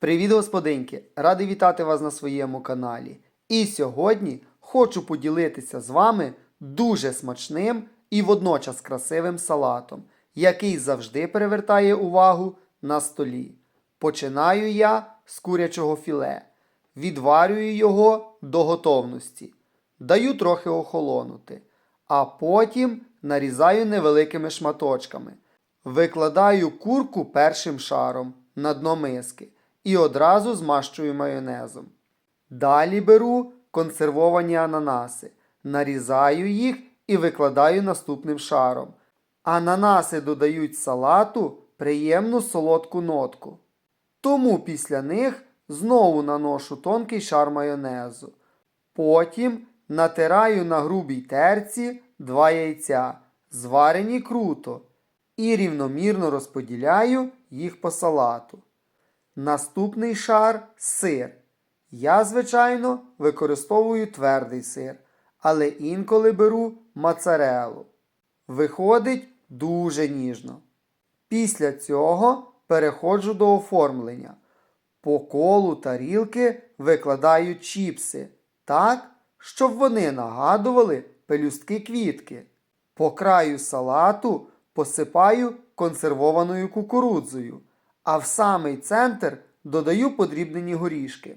Привіт, господинки! Радий вітати вас на своєму каналі. І сьогодні хочу поділитися з вами дуже смачним і водночас красивим салатом, який завжди перевертає увагу на столі. Починаю я з курячого філе, відварюю його до готовності, даю трохи охолонути, а потім нарізаю невеликими шматочками. Викладаю курку першим шаром на дно миски і одразу змащую майонезом. Далі беру консервовані ананаси, нарізаю їх і викладаю наступним шаром. Ананаси додають салату приємну солодку нотку. Тому після них знову наношу тонкий шар майонезу. Потім натираю на грубій терці два яйця, зварені круто, і рівномірно розподіляю їх по салату. Наступний шар сир. Я, звичайно, використовую твердий сир, але інколи беру моцарелу. Виходить дуже ніжно. Після цього переходжу до оформлення. По колу тарілки викладаю чіпси так, щоб вони нагадували пелюстки квітки. По краю салату посипаю консервованою кукурудзою, а в самий центр додаю подрібнені горішки.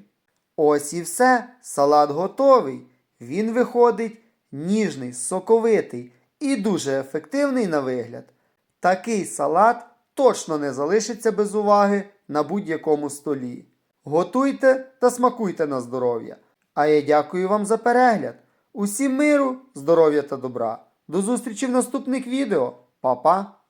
Ось і все, салат готовий. Він виходить ніжний, соковитий і дуже ефективний на вигляд. Такий салат точно не залишиться без уваги на будь-якому столі. Готуйте та смакуйте на здоров'я. А я дякую вам за перегляд. Усім миру, здоров'я та добра. До зустрічі в наступних відео. Па-па!